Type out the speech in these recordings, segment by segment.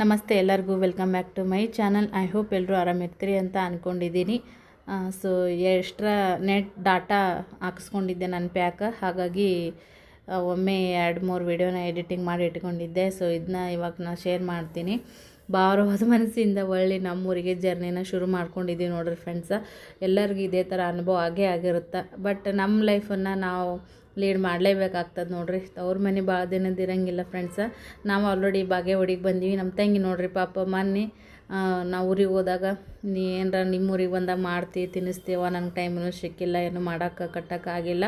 ನಮಸ್ತೆ ಎಲ್ಲರಿಗೂ welcome back to my channel I hope ಎಲ್ಲರೂ ಆರಾಮಿರ್ತೀರಿ ಅಂತ ಅಂದ್ಕೊಂಡಿದ್ದೀನಿ ಸೊ ಎಕ್ಸ್ಟ್ರಾ ನೆಟ್ ಡಾಟಾ ಹಾಕಿಸ್ಕೊಂಡಿದ್ದೆ ನನ್ನ ಪ್ಯಾಕ್ ಹಾಗಾಗಿ ಒಮ್ಮೆ ಎರಡು ಮೂರು ವೀಡಿಯೋನ ಎಡಿಟಿಂಗ್ ಮಾಡಿ ಇಟ್ಕೊಂಡಿದ್ದೆ. ಸೊ ಇದನ್ನ ಇವಾಗ ನಾನು ಶೇರ್ ಮಾಡ್ತೀನಿ. ಭಾರವಾದ ಮನಸ್ಸಿಂದ ಒಳ್ಳೆ ನಮ್ಮೂರಿಗೆ ಜರ್ನಿನ ಶುರು ಮಾಡ್ಕೊಂಡಿದ್ದೀವಿ ನೋಡ್ರಿ ಫ್ರೆಂಡ್ಸ ಎಲ್ಲರಿಗೂ ಇದೇ ಥರ ಅನುಭವ ಆಗೇ ಆಗಿರುತ್ತೆ. ಬಟ್ ನಮ್ಮ ಲೈಫನ್ನು ನಾವು ಲೀಡ್ ಮಾಡಲೇಬೇಕಾಗ್ತದೆ ನೋಡ್ರಿ. ತವ್ರ ಮನೆ ಭಾಳ ದಿನದ ಇರಂಗಿಲ್ಲ ಫ್ರೆಂಡ್ಸ ನಾವು ಆಲ್ರೆಡಿ ಬಾಗೇವಾಡಿಗೆ ಬಂದೀವಿ. ನಮ್ಮ ತಂಗಿ ನೋಡ್ರಿ ಪಾಪ ಮೊನ್ನೆ ನಾವು ಊರಿಗೆ ಹೋದಾಗ, ನೀ ಏನರ ನಿಮ್ಮ ಊರಿಗೆ ಬಂದಾಗ ಮಾಡ್ತಿ ತಿನ್ನಿಸ್ತೀವ ನಂಗೆ ಟೈಮೂ ಸಿಕ್ಕಿಲ್ಲ, ಏನು ಮಾಡೋಕೆ ಕಟ್ಟೋಕ್ಕಾಗಿಲ್ಲ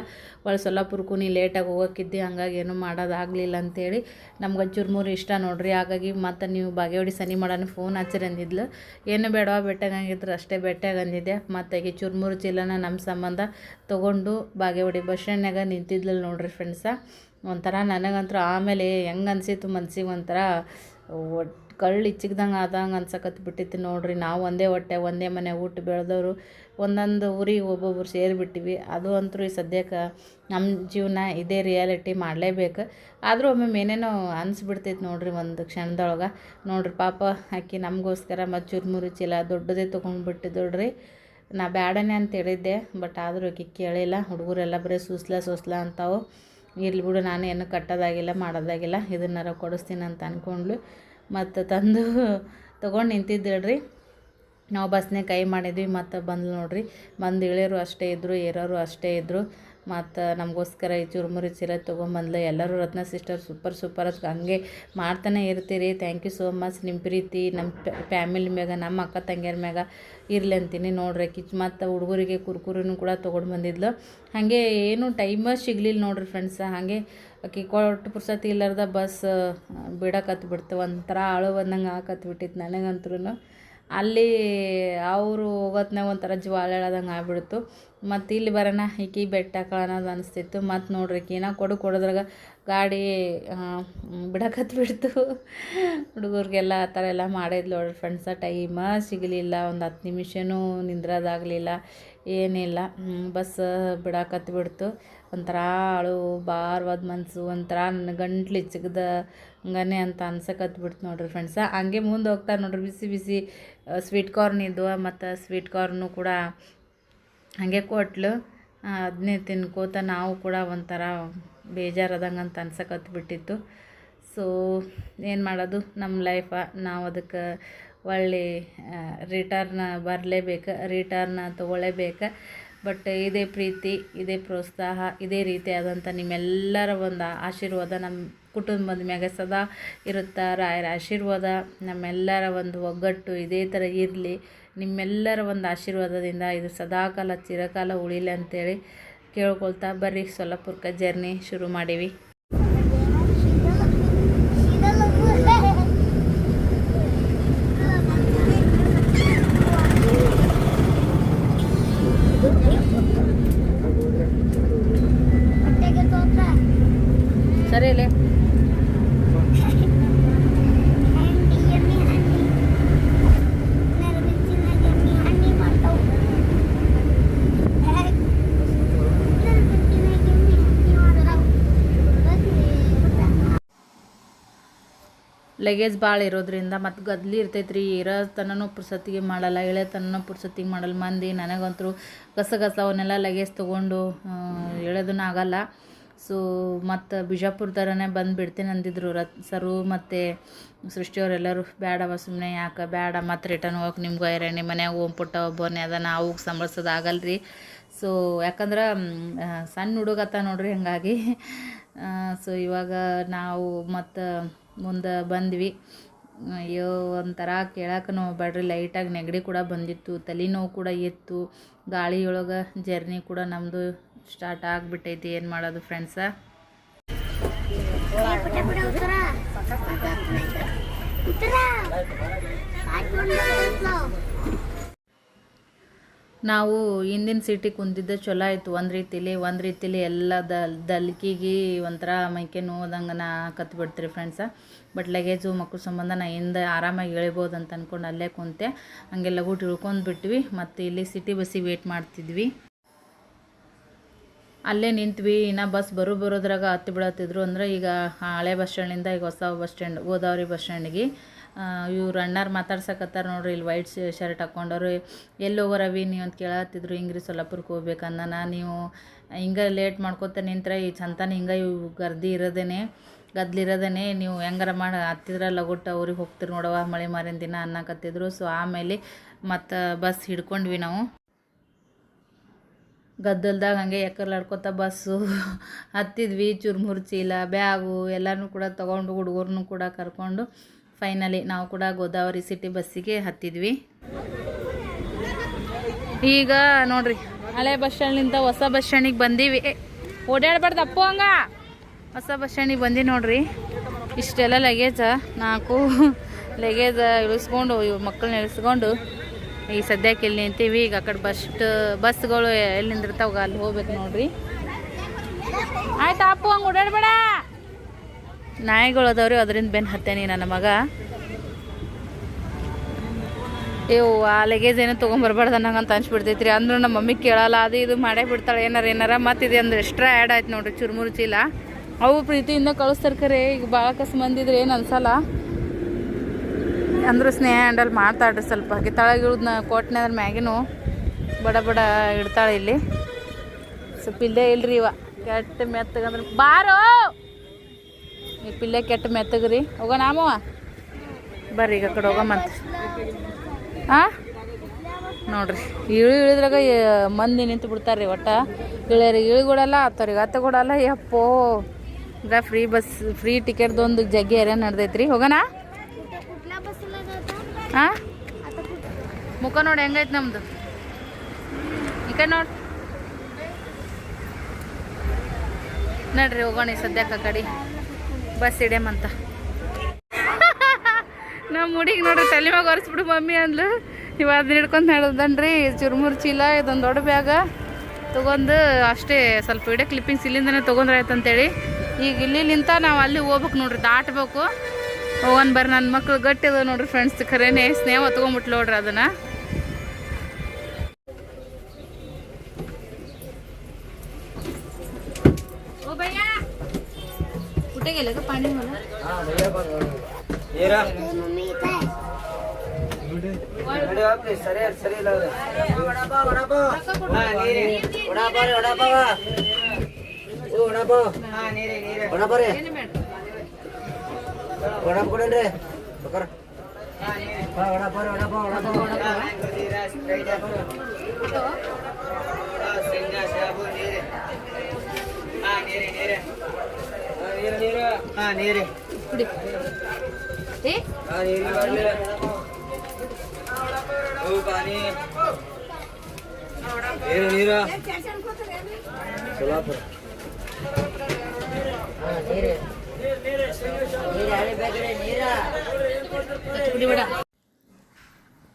ಒಳ ಸೊಲ್ಲಾಪುರಕ್ಕೂ ನೀ ಲೇಟಾಗಿ ಹೋಗೋಕ್ಕಿದ್ದಿ, ಹಂಗಾಗಿ ಏನೂ ಮಾಡೋದಾಗಲಿಲ್ಲ ಅಂತೇಳಿ ನಮ್ಗೆ ಚುರ್ಮುರಿ ಇಷ್ಟ ನೋಡ್ರಿ. ಹಾಗಾಗಿ ಮತ್ತು ನೀವು ಬಾಗೇವಾಡಿ ಸನಿ ಮಾಡೋಣ ಫೋನ್ ಹಚ್ಚಿರಿ ಅಂದಿದ್ಲು. ಏನು ಬೇಡವಾ ಬೆಟ್ಟಾಗಂಗಿದ್ರು ಅಷ್ಟೇ ಬೆಟ್ಟಗಂದಿದ್ದೆ ಮತ್ತು ಈಗ ಚುರ್ಮುರು ಚೀಲನ ನಮ್ಮ ಸಂಬಂಧ ತೊಗೊಂಡು ಬಾಗೇವಾಡಿ ಬಸ್ ಸ್ಟ್ಯಾಂಡ್ನಾಗ ನಿಂತಿದ್ಲು ನೋಡಿರಿ ಫ್ರೆಂಡ್ಸ ಒಂಥರ ನನಗಂತೂ ಆಮೇಲೆ ಹೆಂಗೆ ಅನ್ಸಿತ್ತು ಮನ್ಸಿಗೆ ಒಂಥರ ಒಟ್ಟು ಕಳ್ಳು ಇಚ್ಚಿಗ್ದಂಗೆ ಆದಂಗೆ ಅನ್ಸಕತ್ ಬಿಟ್ಟಿತ್ತು ನೋಡ್ರಿ. ನಾವು ಒಂದೇ ಹೊಟ್ಟೆ, ಒಂದೇ ಮನೆ ಊಟ ಬೆಳೆದವರು ಒಂದೊಂದು ಊರಿಗೆ ಒಬ್ಬೊಬ್ರು ಸೇರಿಬಿಟ್ಟಿವಿ. ಅದು ಅಂತೂ ಈ ಸದ್ಯಕ್ಕೆ ನಮ್ಮ ಜೀವನ ಇದೇ ರಿಯಾಲಿಟಿ ಮಾಡಲೇಬೇಕು. ಆದರೂ ಒಮ್ಮೆ ಏನೇನೋ ಅನಿಸ್ಬಿಡ್ತೈತೆ ನೋಡ್ರಿ ಒಂದು ಕ್ಷಣದೊಳಗೆ. ನೋಡ್ರಿ ಪಾಪ ಆಕಿ ನಮಗೋಸ್ಕರ ಮತ್ತು ಚುರ್ಮುರಿ ಚೀಲ ದೊಡ್ಡದೇ ತೊಗೊಂಡ್ಬಿಟ್ಟಿದ್ದೋಡ್ರಿ ನಾ ಬ್ಯಾಡನೆ ಅಂತ ಹೇಳಿದ್ದೆ, ಬಟ್ ಆದರೂ ಆಕಿ ಕೇಳಿಲ್ಲ. ಹುಡುಗರೆಲ್ಲ ಬರೀ ಸೂಸ್ಲ ಸೂಸ್ಲ ಅಂತಾವು. ಇರ್ಲಿ ಬಿಡು, ನಾನು ಏನು ಕಟ್ಟೋದಾಗಿಲ್ಲ, ಮಾಡೋದಾಗಿಲ್ಲ, ಇದನ್ನಾರ ಕೊಡಿಸ್ತೀನಿ ಅಂತ ಅಂದ್ಕೊಂಡ್ಲು ಮತ್ತು ತಂದು ತೊಗೊಂಡು ನಿಂತಿದ್ದೇಳ್ರಿ ನಾವು ಬಸ್ನೇ ಕೈ ಮಾಡಿದ್ವಿ, ಮತ್ತು ಬಂದ್ಲು ನೋಡ್ರಿ. ಬಂದು ಇಳಿಯೋರು ಅಷ್ಟೇ ಇದ್ದರು ಏರೋರು ಅಷ್ಟೇ ಇದ್ದರು ಮತ್ತು ನಮಗೋಸ್ಕರ ಈ ಚುರುಮುರಿ ಸೀರೆ ತೊಗೊಂಬಂದ್ಲು. ಎಲ್ಲರೂ ರತ್ನ ಸಿಸ್ಟರ್ ಸೂಪರ್ ಸೂಪರ್. ಅದಕ್ಕೆ ಹಂಗೆ ಮಾಡ್ತಾನೆ ಇರ್ತೀರಿ. ಥ್ಯಾಂಕ್ ಯು ಸೋ ಮಚ್ ನಿಮ್ಮ ಪ್ರೀತಿ ನಮ್ಮ ಫ್ಯಾಮಿಲಿ ಮ್ಯಾಗ, ನಮ್ಮ ಅಕ್ಕ ತಂಗಿಯರ ಮ್ಯಾಗ ಇರಲಿ ಅಂತೀನಿ ನೋಡ್ರಿ ಕಿಚ್ ಮತ್ತು ಹುಡುಗರಿಗೆ ಕುರ್ಕುರಿನೂ ಕೂಡ ತೊಗೊಂಡು ಬಂದಿದ್ಲು. ಹಾಗೆ ಏನು ಟೈಮ ಸಿಗಲಿಲ್ಲ ನೋಡ್ರಿ ಫ್ರೆಂಡ್ಸ ಹಾಗೆ ಆಕಿ ಕೊಟ್ಟು ಪುರ್ಸತಿ ಇಲ್ಲಾರ್ದ ಬಸ್ ಬಿಡಕ್ಕೆ ಬಿಡ್ತು ಒಂಥರ ಅಳು ಬಂದಂಗೆ ಹಾಕತ್ಬಿಟ್ಟಿತ್ತು ಬಿಟ್ಟಿತ್ತು ನನಗಂತ್ರೂ ಅಲ್ಲಿ ಅವರು ಹೋಗೋತ್ನಾಗ ಒಂಥರ ಜ್ವಾಲಾಳದಂಗೆ ಆಗ್ಬಿಡ್ತು. ಮತ್ತು ಇಲ್ಲಿ ಬರೋಣ, ಈಕಿ ಬೆಟ್ಟ ಅನ್ನೋದು ಅನಿಸ್ತಿತ್ತು. ಮತ್ತು ನೋಡ್ರಿ ಈಕಿನ ಕೊಡು ಕೊಡೋದ್ರಾಗ ಗಾಡಿ ಬಿಡಕತ್ತು ಬಿಡ್ತು. ಹುಡುಗರಿಗೆಲ್ಲ ಆ ಥರ ಎಲ್ಲ ಮಾಡಿದ್ಲು ನೋಡ್ರಿ ಫ್ರೆಂಡ್ಸ ಟೈಮ ಸಿಗಲಿಲ್ಲ, ಒಂದು ಹತ್ತು ನಿಮಿಷನೂ ನಿಂದ್ರೋದಾಗಲಿಲ್ಲ, ಏನಿಲ್ಲ. ಬಸ್ ಬಿಡಕತ್ತು ಬಿಡ್ತು. ಒಂಥರ ಅಳು ಭಾರವಾದ ಮನಸ್ಸು ಒಂಥರ ನನ್ನ ಗಂಟ್ಲು ಇಚ್ಚಗದ ಹಂಗನೆ ಅಂತ ಅನ್ಸಕತ್ತು ಬಿಡ್ತು ನೋಡ್ರಿ ಫ್ರೆಂಡ್ಸ ಹಂಗೆ ಮುಂದೆ ಹೋಗ್ತಾ ನೋಡ್ರಿ ಬಿಸಿ ಬಿಸಿ ಸ್ವೀಟ್ ಕಾರ್ನ್ ಇದ್ವು ಮತ್ತು ಸ್ವೀಟ್ ಕಾರ್ನು ಕೂಡ ಹಾಗೆ ಕೊಟ್ಲು. ಅದನ್ನೇ ತಿನ್ಕೋತ ನಾವು ಕೂಡ ಒಂಥರ ಬೇಜಾರದಂಗೆ ಅಂತ ಅನ್ಸಕತ್ತು ಬಿಟ್ಟಿತ್ತು. ಸೊ ಏನು ಮಾಡೋದು? ನಮ್ಮ ಲೈಫ ನಾವು ಅದಕ್ಕೆ ಒಳ್ಳೆ ರಿಟರ್ನ್ ಬರಲೇಬೇಕು ರಿಟರ್ನ್ ತೊಗೊಳ್ಳೇಬೇಕು ಬಟ್ ಇದೇ ಪ್ರೀತಿ, ಇದೇ ಪ್ರೋತ್ಸಾಹ, ಇದೇ ರೀತಿಯಾದಂಥ ನಿಮ್ಮೆಲ್ಲರ ಒಂದು ಆಶೀರ್ವಾದ ನಮ್ಮ ಕುಟುಂಬದ ಮ್ಯಾಗ ಸದಾ ಇರುತ್ತೆ. ರಾಯರ ಆಶೀರ್ವಾದ ನಮ್ಮೆಲ್ಲರ ಒಂದು ಒಗ್ಗಟ್ಟು ಇದೇ ಥರ ಇರಲಿ. ನಿಮ್ಮೆಲ್ಲರ ಒಂದು ಆಶೀರ್ವಾದದಿಂದ ಇದು ಸದಾಕಾಲ ಚಿರಕಾಲ ಉಳಿಲಿ ಅಂತೇಳಿ ಕೇಳ್ಕೊಳ್ತಾ ಬರ್ರಿ. ಸೊಲ್ಲಪುರ್ಕ ಜರ್ನಿ ಶುರು ಮಾಡೀವಿ. ಲಗೇಜ್ ಭಾಳ ಇರೋದ್ರಿಂದ ಮತ್ತು ಗದ್ಲಿ ಇರ್ತೈತೆ ರೀ ಇರೋ ಪುರ್ಸತ್ತಿಗೆ ಮಾಡಲ್ಲ ಇಳೆ ತನನೂ ಪುರ್ಸತ್ತಿಗೆ ಮಾಡಲ್ಲ. ಮಂದಿ ನನಗಂತೂ ಗಸ ಗಸ ಅವನ್ನೆಲ್ಲ ಲಗೇಜ್ ತೊಗೊಂಡು ಎಳೆದೂ ಆಗಲ್ಲ. ಸೊ ಮತ್ತು ಬಿಜಾಪುರದವರೇ ಬಂದು ಬಿಡ್ತೀನಿ ಅಂದಿದ್ರು ರತ್ ಸರು ಮತ್ತು ಸೃಷ್ಟಿಯವರೆಲ್ಲರೂ ಬೇಡವ ಸುಮ್ಮನೆ ಯಾಕೆ ಬೇಡ ಮತ್ತು ರಿಟರ್ನ್ ಹೋಗಕ್ಕೆ ನಿಮ್ಗೂ ಐರಣಿ ಮನ್ಯಾಗ ಓಮ್ ಪುಟ್ಟ ಒಬ್ಬನೇ ಅದ ನಾವು ಸಂಭಳ್ಸೋದು ಆಗಲ್ಲ ರೀ ಸೊ ಯಾಕಂದ್ರೆ ಸಣ್ಣ ಹುಡುಗತ್ತ ನೋಡ್ರಿ ಹಾಗಾಗಿ. ಸೊ ಇವಾಗ ನಾವು ಮತ್ತು ಮುಂದೆ ಬಂದ್ವಿ. ಅಯ್ಯೋ, ಒಂಥರ ಕೇಳಕ್ಕೆ ಬೇಡ್ರಿ ಲೈಟಾಗಿ ನೆಗಡಿ ಕೂಡ ಬಂದಿತ್ತು, ತಲೆನೋವು ಕೂಡ ಇತ್ತು. ಗಾಳಿಯೊಳಗೆ ಜರ್ನಿ ಕೂಡ ನಮ್ಮದು ಸ್ಟಾರ್ಟ್ ಆಗಿಬಿಟ್ಟೈತಿ. ಏನು ಮಾಡೋದು ಫ್ರೆಂಡ್ಸ ನಾವು ಹಿಂದಿನ ಸೀಟಿಗೆ ಕುಂತಿದ್ದೆ ಚಲೋ ಆಯಿತು. ಒಂದು ರೀತಿಲಿ ಒಂದು ರೀತಿಲಿ ಎಲ್ಲ ದಲ್ ದಲ್ಕಿಗೆ ಒಂಥರ ಮೈಕೆ ನೋದಂಗೆ ನಾ ಕತ್ತು ಬಿಡ್ತೀರಿ ಫ್ರೆಂಡ್ಸ ಬಟ್ ಲಗೇಜು ಮಕ್ಕಳ ಸಂಬಂಧ ನಾ ಹಿಂದೆ ಆರಾಮಾಗಿ ಇಳಿಬೋದು ಅಂತ ಅಂದ್ಕೊಂಡು ಅಲ್ಲೇ ಕುಂತೆ. ಹಂಗೆ ಲಗು ಇಳ್ಕೊಂಡು ಬಿಟ್ವಿ. ಮತ್ತು ಇಲ್ಲಿ ಸಿಟಿ ಬಸ್ಸಿಗೆ ವೇಟ್ ಮಾಡ್ತಿದ್ವಿ. ಅಲ್ಲೇ ನಿಂತ್ವಿ. ಇನ್ನು ಬಸ್ ಬರೋ ಬರೋದ್ರಾಗ ಹತ್ತು ಬಿಡತ್ತಿದ್ರು ಅಂದ್ರೆ ಈಗ ಹಳೆ ಬಸ್ ಸ್ಟ್ಯಾಂಡಿಂದ ಈಗ ಹೊಸ ಬಸ್ ಸ್ಟ್ಯಾಂಡ್ ಗೋದಾವರಿ ಬಸ್ ಸ್ಟ್ಯಾಂಡಿಗೆ ಇವ್ರು ಅಣ್ಣಾರು ಮಾತಾಡ್ಸಕತ್ತಾರ ನೋಡ್ರಿ ಇಲ್ಲಿ ವೈಟ್ ಶರ್ಟ್ ಹಾಕ್ಕೊಂಡವ್ರು ಎಲ್ಲಿ ಹೋಗೋರವಿ ನೀವು ಅಂತ ಕೇಳತ್ತಿದ್ರು ಹಿಂಗೆ ರೀ ಸೊಲ್ಲಾಪುರಕ್ಕೆ ಹೋಗ್ಬೇಕಂದನ ನೀವು. ಹಿಂಗೆ ಲೇಟ್ ಮಾಡ್ಕೊತ ನಿಂತ್ರೆ, ಈ ಚಂತನ ಹಿಂಗೆ ಇವು ಗರ್ದಿ ಇರೋದೇನೆ ಗದ್ಲಿರೋದೇನೆ ನೀವು ಹೆಂಗಾರ ಮಾಡಿ, ಹತ್ತಿದ್ರೆ ಲಗುಟ್ಟ ಊರಿಗೆ ಹೋಗ್ತೀರಿ ನೋಡವ ಮಳೆ ಮಾರಿನ ದಿನ ಅನ್ನಕತ್ತಿದ್ರು. ಸೊ ಆಮೇಲೆ ಮತ್ತು ಬಸ್ ಹಿಡ್ಕೊಂಡ್ವಿ ನಾವು. ಗದ್ದಲ್ದಾಗ ಹಂಗೆ ಎಕ್ಕರ್ಲಾಡ್ಕೊತ ಬಸ್ಸು ಹತ್ತಿದ್ವಿ ಚುರ್ಮುರ್ ಚೀಲ ಬ್ಯಾಗು ಎಲ್ಲನೂ ಕೂಡ ತೊಗೊಂಡು, ಹುಡುಗರ್ನು ಕೂಡ ಕರ್ಕೊಂಡು. ಫೈನಲಿ ನಾವು ಕೂಡ ಗೋದಾವರಿ ಸಿಟಿ ಬಸ್ಸಿಗೆ ಹತ್ತಿದ್ವಿ. ಈಗ ನೋಡ್ರಿ, ಹಳೆ ಬಸ್ ಸ್ಟ್ಯಾಂಡ್ನಿಂದ ಹೊಸ ಬಸ್ ಸ್ಟ್ಯಾಂಡಿಗೆ ಬಂದೀವಿ. ಓಡಾಡ್ಬಾರ್ದು ಅಪ್ಪು ಹಂಗ. ಹೊಸ ಬಸ್ ಸ್ಟ್ಯಾಂಡಿಗೆ ಬಂದಿ ನೋಡ್ರಿ, ಇಷ್ಟೆಲ್ಲ ಲಗೇಜ ನಾಲ್ಕು ಲಗೇಜ ಇಳಿಸ್ಕೊಂಡು ಮಕ್ಕಳನ್ನ ಇಳಿಸ್ಕೊಂಡು ಈಗ ಸದ್ಯಕ್ಕೆ ಇಲ್ಲಿ ನಿಂತೀವಿ. ಈಗ ಆ ಕಡೆ ಬಸ್ ಬಸ್ಗಳು ಎಲ್ಲಿ ನಿಂದಿರ್ತಾವ ಅಲ್ಲಿ ಹೋಗ್ಬೇಕು ನೋಡ್ರಿ. ಆಯ್ತಾ ಅಪ್ಪು ಹಂಗೆ ಓಡಾಡ್ಬೇಡ. ನಾಯಿಗಳು ಅದಾವ್ರಿ, ಅದರಿಂದ ಬೆನ್ನು ಹತ್ತೇನಿ ನನ್ನ ಮಗ. ಏವು ಆ ಲಗೇಜ್ ಏನೋ ತೊಗೊಂಬರ್ಬಾರ್ದು ನಂಗಂತ ಅನ್ಸ್ಬಿಡ್ತೈತ್ರಿ. ಅಂದ್ರೂ ನಮ್ಮ ಮಮ್ಮಿ ಕೇಳಲ್ಲ, ಅದು ಇದು ಮಾಡೇ ಬಿಡ್ತಾಳೆ, ಏನಾರ ಏನಾರ. ಮತ್ತು ಇದು ಅಂದ್ರೆ ಎಕ್ಸ್ಟ್ರಾ ಆ್ಯಡ್ ಆಯ್ತು ನೋಡ್ರಿ ಚುರುಮುರು ಚೀಲ. ಅವು ಪ್ರೀತಿಯಿಂದ ಕಳಿಸ್ತಾರೆ ಖರೆ ಈಗ ಭಾಳ ಕಸ ಮಂದಿದ್ರೆ ಏನು ಅನ್ಸಲ್ಲ. ಅಂದ್ರೆ ಸ್ನೇಹ ಹ್ಯಾಂಡಲ್ ಮಾಡ್ತಾಳ್ರಿ ಸ್ವಲ್ಪ. ಹಾಗೆ ತಳಗೆ ಇಳಿದ್ನ ಅದ್ರ ಮ್ಯಾಗಿನೂ ಬಡ ಬಡ ಇಡ್ತಾಳೆ ಇಲ್ಲಿ. ಸ್ವಲ್ಪ ಇಲ್ಲೇ ಇಲ್ರಿ ಇವ. ಕೆಟ್ಟ ಮೆತ್ತಗಂದ್ರೆ ಬಾರೋ! ಈ ಪಿಲ್ಲೆ ಕೆಟ್ಟ ಮೆತ್ತಗ್ರಿ. ಹೋಗೋಣ ನಾಮವ ಬರ್ರಿ ಈಗ ಕಡೆ ಹೋಗಮಂತ ಹಾಂ ನೋಡ್ರಿ. ಇಳಿ ಇಳಿದ್ರಾಗ ಮಂದಿ ನಿಂತು ಬಿಡ್ತಾರ್ರಿ ಒಟ್ಟ. ಇಳಿಯರಿಗೆ ಇಳಿಗೊಡಲ್ಲ ಆತವ್ರಿಗೆ ಹತ್ತ ಕೊಡಲ್ಲ. ಯಪ್ಪೋ ಈಗ ಫ್ರೀ ಬಸ್, ಫ್ರೀ ಟಿಕೆಟ್ದೊಂದು ಜಗ್ಗಿ ಏರಿಯಾ ನಡ್ದೈತ್ರಿ. ಹೋಗೋಣ ಹಾಂ ಮುಖ ನೋಡಿ ಹೆಂಗೈತೆ ನಮ್ಮದು ಈ ಕಡೆ ನೋಡಿ. ನಡ್ರಿ ಹೋಗೋಣ ಸದ್ಯಕ್ಕೆ ಆ ಕಡೆ. ಬಸ್ ಇಡ್ಯಮಂತ ನಮ್ಮ ಹುಡುಗಿ ನೋಡ್ರಿ ತಲೆ ಮ್ಯಾಗ ಒರೆಸ್ಬಿಡು ಮಮ್ಮಿ ಅಂದ್ಲು. ನೀವು ಅದನ್ನ ಹಿಡ್ಕೊಂಡು ಹೇಳ್ದನ್ರಿ ಚುರುಮುರು ಚೀಲ ಇದೊಂದು ದೊಡ್ಡ ಬ್ಯಾಗ. ತೊಗೊಂಡು ಅಷ್ಟೇ ಸ್ವಲ್ಪ ವಿಡಿಯೋ ಕ್ಲಿಪ್ಪಿಂಗ್ಸ್ ಇಲ್ಲಿಂದನೇ ತೊಗೊಂಡ್ರೆ ಆಯ್ತು ಅಂತೇಳಿ. ಈಗ ಇಲ್ಲಿ ನಿಂತ ನಾವು ಅಲ್ಲಿ ಹೋಗ್ಬೇಕು ನೋಡ್ರಿ, ದಾಟಬೇಕು. ಹೋಗೋಣ ಬರ್ರಿ ನನ್ನ ಮಕ್ಳು ಗಟ್ಟಿ ಅದ ನೋಡ್ರಿ ಫ್ರೆಂಡ್ಸ್ ಖರೇನೇ. ಸ್ನೇಹ ತೊಗೊಂಬಿಟ್ಲು ನೋಡ್ರಿ ಅದನ್ನ. कुठे गेलं का पाणी मला ನೀರಿ ಕುಡಿ ನೀರು ನೀರು ಸೊಲಾಪುರ ನೀರು ನೀರು ನೀರು ನೀರ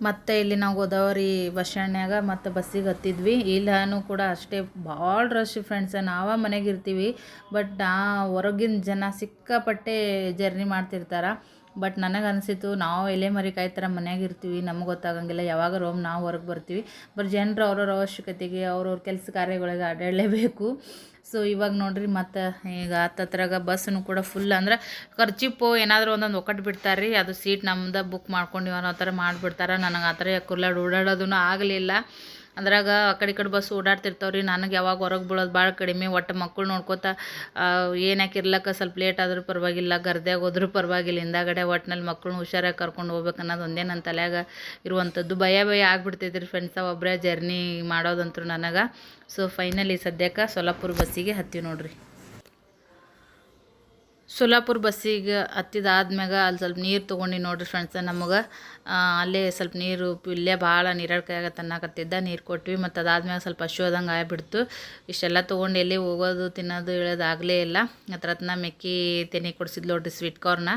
ಮತ್ತೆ ಇಲ್ಲಿ ನಾವು ಗೋದಾವರಿ ಬಸ್ ಸ್ಟ್ಯಾಂಡ್ನ್ಯಾಗ ಮತ್ತು ಬಸ್ಸಿಗೆ ಹತ್ತಿದ್ವಿ. ಇಲ್ಲೂ ಕೂಡ ಅಷ್ಟೇ ಭಾಳ ರಶ್ ಫ್ರೆಂಡ್ಸ್ ನಾವೇ ಮನೆಗೆ ಇರ್ತೀವಿ ಬಟ್ ಹೊರಗಿನ ಜನ ಸಿಕ್ಕಾಪಟ್ಟೆ ಜರ್ನಿ ಮಾಡ್ತಿರ್ತಾರೆ. ಬಟ್ ನನಗೆ ಅನಿಸಿತು ನಾವು ಎಲೆ ಮರಿಕಾಯಿ ಥರ ಮನ್ಯಾಗ ಇರ್ತೀವಿ, ನಮ್ಗೆ ಗೊತ್ತಾಗಂಗಿಲ್ಲ. ಯಾವಾಗ ರೋಮ್ ನಾವು ಹೊರಗೆ ಬರ್ತೀವಿ. ಬಟ್ ಜನರು ಅವ್ರವ್ರ ಅವಶ್ಯಕತೆಗೆ, ಅವ್ರವ್ರ ಕೆಲಸ ಕಾರ್ಯಗಳಿಗೆ ಅಡ್ಡಾಡಲೇಬೇಕು ಸೊ ಇವಾಗ ನೋಡಿರಿ ಮತ್ತು ಈಗ ಹತ್ತತ್ರಾಗ ಬಸ್ಸನ್ನು ಕೂಡ ಫುಲ್ ಅಂದ್ರೆ ಖರ್ಚಿಪ್ಪು ಏನಾದರೂ ಒಂದೊಂದು ಒಕ್ಕಟ್ಟು ಬಿಡ್ತಾರೆ ರೀ ಅದು ಸೀಟ್ ನಮ್ದು ಬುಕ್ ಮಾಡ್ಕೊಂಡಿವ ಅನ್ನೋ ಥರ ಮಾಡಿಬಿಡ್ತಾರೆ. ನನಗೆ ಆ ಥರ ಕುರ್ಲಾಡ್ ಓಡಾಡೋದೂ ಆಗಲಿಲ್ಲ. ಅದ್ರಾಗ ಆ ಕಡೆ ಈ ಕಡೆ ಬಸ್ ಓಡಾಡ್ತಿರ್ತಾವೆ ರೀ ನನಗೆ ಯಾವಾಗ ಹೊರಗೆ ಬೀಳೋದು ಭಾಳ ಕಡಿಮೆ. ಒಟ್ಟು ಮಕ್ಕಳು ನೋಡ್ಕೋತ ಏನಕ್ಕೆ ಇರ್ಲಕ್ಕ ಸ್ವಲ್ಪ ಲೇಟ್ ಆದರೂ ಪರವಾಗಿಲ್ಲ ಗರ್ದ್ಯಾಗ ಹೋದ್ರೂ ಪರವಾಗಿಲ್ಲ. ಹಿಂದಾಗಡೆ ಒಟ್ಟಿನಲ್ಲಿ ಮಕ್ಕಳನ್ನ ಹುಷಾರಾಗಿ ಕರ್ಕೊಂಡು ಹೋಗ್ಬೇಕು ಅನ್ನೋದು ಒಂದೇ ನನ್ನ ತಲೆಯಾಗ ಇರುವಂಥದ್ದು ಭಯ ಭಯ ಆಗ್ಬಿಡ್ತೈತೆ ರೀ ಫ್ರೆಂಡ್ಸ ಒಬ್ಬರೇ ಜರ್ನಿ ಮಾಡೋದಂತೂ ನನಗೆ. ಸೊ ಫೈನಲಿ ಸದ್ಯಕ್ಕೆ ಸೊಲ್ಲಾಪುರ ಬಸ್ಸಿಗೆ ಹತ್ತೀವಿ ನೋಡ್ರಿ. ಸೊಲ್ಲಾಪುರ ಬಸ್ಸಿಗೆ ಹತ್ತಿದಾದ್ಮ್ಯಾಗ ಅಲ್ಲಿ ಸ್ವಲ್ಪ ನೀರು ತೊಗೊಂಡು ನೋಡ್ರಿ ಫ್ರೆಂಡ್ಸ ನಮಗೆ ಅಲ್ಲೇ ಸ್ವಲ್ಪ ನೀರು ಇಲ್ಲೇ ಭಾಳ ನೀರಾಡ್ಕೆ ಆಗತ್ತೆ ಅನ್ನಕತ್ತಿದ್ದ ನೀರು ಕೊಟ್ವಿ ಮತ್ತು ಅದಾದ್ಮ್ಯಾಗ ಸ್ವಲ್ಪ ಹಶ್ವದಂಗೆ ಆಗಿಬಿಡ್ತು. ಇಷ್ಟೆಲ್ಲ ತೊಗೊಂಡು ಎಲ್ಲಿ ಹೋಗೋದು, ತಿನ್ನೋದು, ಇಳೋದು ಆಗಲೇ ಇಲ್ಲ. ಹತ್ರ ಹತ್ರ ಮೆಕ್ಕಿ ತೆನೆ ಕೊಡಿಸಿದ್ಲು ನೋಡ್ರಿ ಸ್ವೀಟ್ ಕಾರ್ನ